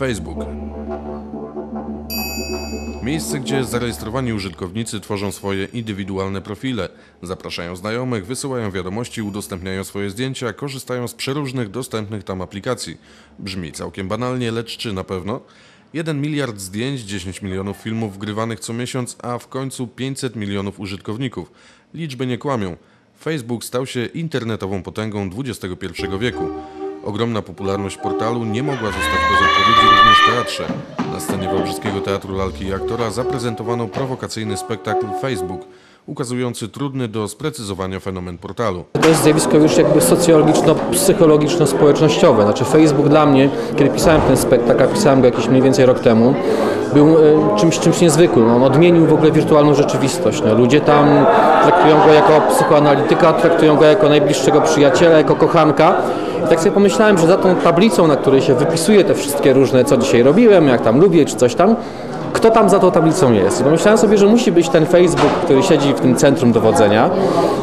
Facebook. Miejsce, gdzie zarejestrowani użytkownicy tworzą swoje indywidualne profile, zapraszają znajomych, wysyłają wiadomości, udostępniają swoje zdjęcia, korzystają z przeróżnych dostępnych tam aplikacji. Brzmi całkiem banalnie, lecz czy na pewno? 1 miliard zdjęć, 10 milionów filmów wgrywanych co miesiąc, a w końcu 500 milionów użytkowników. Liczby nie kłamią. Facebook stał się internetową potęgą XXI wieku. Ogromna popularność portalu nie mogła zostać bez odpowiedzi również w teatrze. Na scenie Wałbrzyskiego Teatru Lalki i Aktora zaprezentowano prowokacyjny spektakl Facebook, ukazujący trudny do sprecyzowania fenomen portalu. To jest zjawisko już jakby socjologiczno-psychologiczno-społecznościowe. Znaczy Facebook dla mnie, kiedy pisałem ten spektakl, a pisałem go jakiś mniej więcej rok temu, był e, czymś, czymś niezwykłym. On odmienił w ogóle wirtualną rzeczywistość. No, ludzie tam traktują go jako psychoanalityka, traktują go jako najbliższego przyjaciela, jako kochanka. I tak sobie pomyślałem, że za tą tablicą, na której się wypisuje te wszystkie różne, co dzisiaj robiłem, jak tam lubię, czy coś tam, kto tam za tą tablicą jest. I pomyślałem sobie, że musi być ten Facebook, który siedzi w tym centrum dowodzenia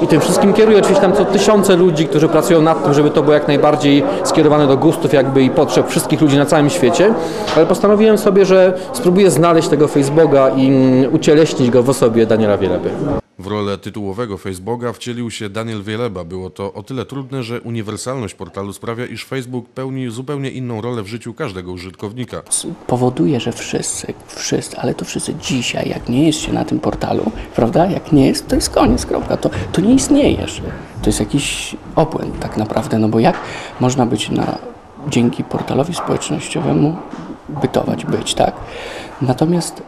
i tym wszystkim kieruje. Oczywiście tam są tysiące ludzi, którzy pracują nad tym, żeby to było jak najbardziej skierowane do gustów jakby i potrzeb wszystkich ludzi na całym świecie, ale postanowiłem sobie, że spróbuję znaleźć tego Facebooka i mm, ucieleśnić go w osobie Daniela Wieleby. W rolę tytułowego Facebooka wcielił się Daniel Wieleba. Było to o tyle trudne, że uniwersalność portalu sprawia, iż Facebook pełni zupełnie inną rolę w życiu każdego użytkownika. powoduje, że wszyscy, wszyscy, ale to wszyscy dzisiaj, jak nie jest się na tym portalu, prawda, jak nie jest, to jest koniec, kropka, to, to nie istniejesz. To jest jakiś obłęd tak naprawdę, no bo jak można być na, dzięki portalowi społecznościowemu bytować, być, tak? Natomiast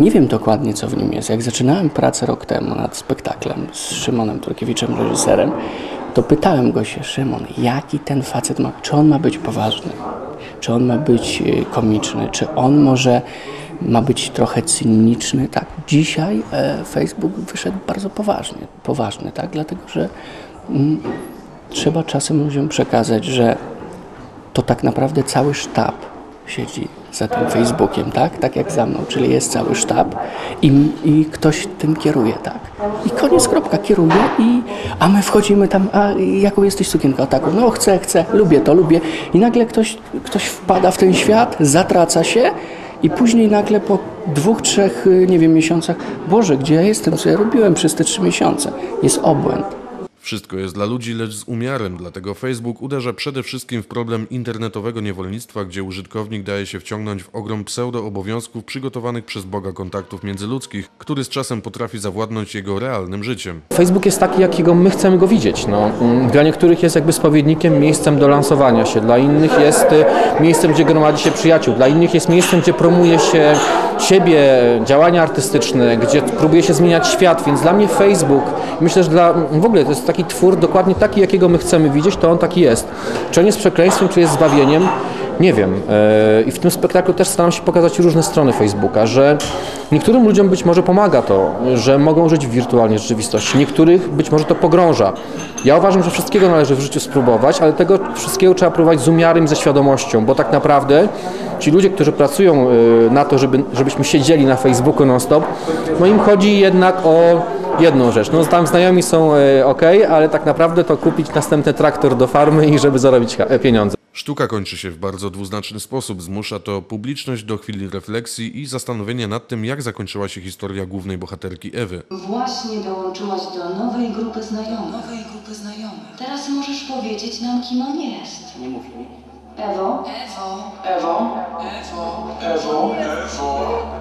nie wiem dokładnie, co w nim jest. Jak zaczynałem pracę rok temu nad spektaklem z Szymonem Turkiewiczem, reżyserem, to pytałem go się, Szymon, jaki ten facet ma, czy on ma być poważny, czy on ma być y, komiczny, czy on może ma być trochę cyniczny, tak. Dzisiaj e, Facebook wyszedł bardzo poważnie, poważny, tak, dlatego że mm, trzeba czasem ludziom przekazać, że to tak naprawdę cały sztab siedzi za tym Facebookiem, tak? Tak jak za mną, czyli jest cały sztab i, i ktoś tym kieruje, tak? I koniec, kropka, kieruje i a my wchodzimy tam, a jaką jesteś sukienką? Taką, no chcę, chcę, lubię to, lubię. I nagle ktoś, ktoś wpada w ten świat, zatraca się i później nagle po dwóch, trzech, nie wiem, miesiącach, Boże, gdzie ja jestem, co ja robiłem przez te trzy miesiące? Jest obłęd. Wszystko jest dla ludzi, lecz z umiarem, dlatego Facebook uderza przede wszystkim w problem internetowego niewolnictwa, gdzie użytkownik daje się wciągnąć w ogrom pseudo-obowiązków przygotowanych przez Boga kontaktów międzyludzkich, który z czasem potrafi zawładnąć jego realnym życiem. Facebook jest taki, jakiego my chcemy go widzieć. No, mm, dla niektórych jest jakby spowiednikiem, miejscem do lansowania się, dla innych jest y, miejscem, gdzie gromadzi się przyjaciół, dla innych jest miejscem, gdzie promuje się siebie, działania artystyczne, gdzie próbuje się zmieniać świat, więc dla mnie Facebook, myślę, że dla, w ogóle to jest taki twór dokładnie taki, jakiego my chcemy widzieć, to on taki jest. Czy on jest przekleństwem, czy jest zbawieniem? Nie wiem. E, I w tym spektaklu też staram się pokazać różne strony Facebooka, że niektórym ludziom być może pomaga to, że mogą żyć w wirtualnej rzeczywistości, niektórych być może to pogrąża. Ja uważam, że wszystkiego należy w życiu spróbować, ale tego wszystkiego trzeba próbować z umiarem, ze świadomością, bo tak naprawdę ci ludzie, którzy pracują e, na to, żeby, żebyśmy siedzieli na Facebooku non-stop, no im chodzi jednak o jedną rzecz. No tam znajomi są e, ok, ale tak naprawdę to kupić następny traktor do farmy i żeby zarobić pieniądze. Sztuka kończy się w bardzo dwuznaczny sposób. Zmusza to publiczność do chwili refleksji i zastanowienia nad tym, jak zakończyła się historia głównej bohaterki Ewy. Właśnie dołączyłaś do nowej grupy znajomych. nowej grupy znajomych. Teraz możesz powiedzieć nam, kim on jest. Nie mówi mi. Ewo? Ewo, Ewo? Ewo, Ewo.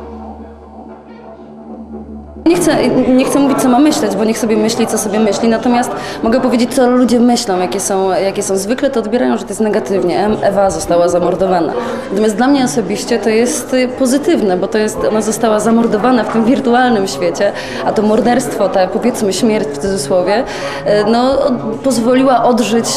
Nie chcę, nie chcę mówić, co ma myśleć, bo niech sobie myśli, co sobie myśli, natomiast mogę powiedzieć, co ludzie myślą, jakie są, jakie są. Zwykle to odbierają, że to jest negatywnie. Ewa została zamordowana. Natomiast dla mnie osobiście to jest y, pozytywne, bo to jest, ona została zamordowana w tym wirtualnym świecie, a to morderstwo, ta powiedzmy śmierć w cudzysłowie, y, no, pozwoliła odżyć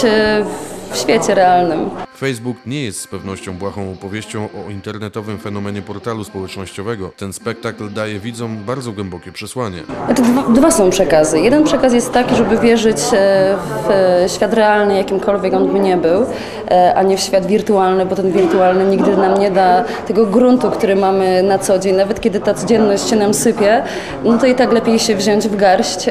w świecie realnym. Facebook nie jest z pewnością błahą opowieścią o internetowym fenomenie portalu społecznościowego. Ten spektakl daje widzom bardzo głębokie przesłanie. Dwa, dwa są przekazy. Jeden przekaz jest taki, żeby wierzyć e, w e, świat realny, jakimkolwiek on by nie był, e, a nie w świat wirtualny, bo ten wirtualny nigdy nam nie da tego gruntu, który mamy na co dzień. Nawet kiedy ta codzienność się nam sypie, no to i tak lepiej się wziąć w garść.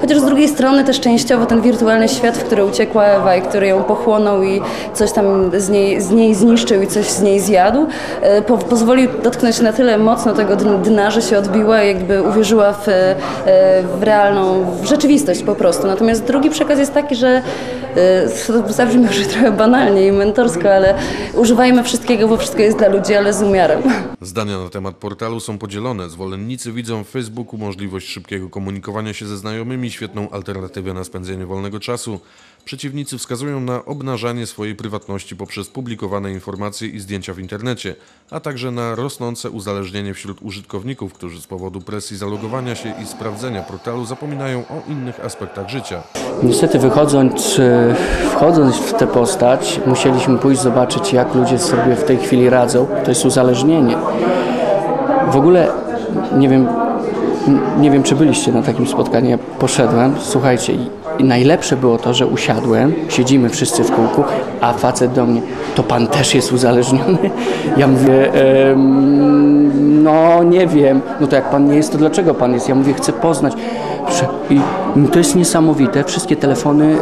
Chociaż z drugiej strony też częściowo ten wirtualny świat, w który uciekła Ewa i który ją pochłonął i coś tam z niej, z niej zniszczył i coś z niej zjadł. E, Po, pozwolił dotknąć na tyle mocno tego dn- dna, że się odbiła jakby uwierzyła w, e, w realną, w rzeczywistość po prostu. Natomiast drugi przekaz jest taki, że e, zabrzmi może trochę banalnie i mentorsko, ale używajmy wszystkiego, bo wszystko jest dla ludzi, ale z umiarem. Zdania na temat portalu są podzielone. Zwolennicy widzą w Facebooku możliwość szybkiego komunikowania się ze znajomymi, świetną alternatywę na spędzenie wolnego czasu. Przeciwnicy wskazują na obnażanie swojej prywatności poprzez publikowane informacje i zdjęcia w internecie, a także na rosnące uzależnienie wśród użytkowników, którzy z powodu presji zalogowania się i sprawdzenia portalu zapominają o innych aspektach życia. Niestety wychodząc, e, wchodząc w tę postać, musieliśmy pójść zobaczyć, jak ludzie sobie w tej chwili radzą. To jest uzależnienie. W ogóle nie wiem, nie wiem, czy byliście na takim spotkaniu. Ja poszedłem, słuchajcie, i, najlepsze było to, że usiadłem, siedzimy wszyscy w kółku, a facet do mnie, to pan też jest uzależniony? Ja mówię, "Em, no nie wiem, no to jak pan nie jest, to dlaczego pan jest? Ja mówię, chcę poznać. I to jest niesamowite, wszystkie telefony,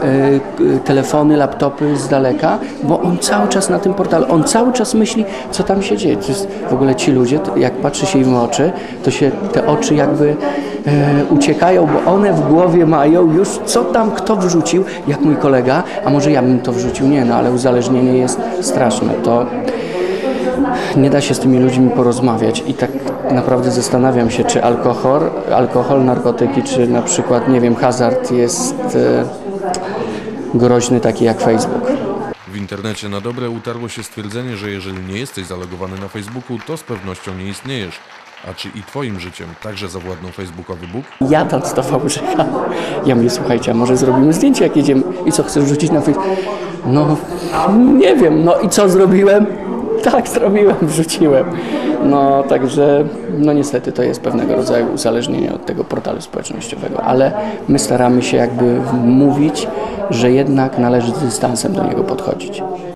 e, telefony, laptopy z daleka, bo on cały czas na tym portalu, on cały czas myśli, co tam się dzieje. To jest w ogóle ci ludzie, jak patrzy się im w oczy, to się te oczy jakby e, uciekają, bo one w głowie mają już, co tam kto wrzucił, jak mój kolega, a może ja bym to wrzucił, nie, no ale uzależnienie jest straszne. To nie da się z tymi ludźmi porozmawiać i tak naprawdę zastanawiam się, czy alkohol, alkohol narkotyki, czy na przykład, nie wiem, hazard jest e, groźny taki jak Facebook. Internecie na dobre utarło się stwierdzenie, że jeżeli nie jesteś zalogowany na Facebooku, to z pewnością nie istniejesz. A czy i twoim życiem także zawładnął facebookowy Bóg? Jadąc do Wałbrzycha, ja mówię, słuchajcie, a może zrobimy zdjęcie, jak jedziemy i co, chcesz wrzucić na Facebook? No, nie wiem, no i co zrobiłem? Tak, zrobiłem, wrzuciłem. No, także, no niestety to jest pewnego rodzaju uzależnienie od tego portalu społecznościowego, ale my staramy się jakby mówić, że jednak należy z dystansem do niego podchodzić.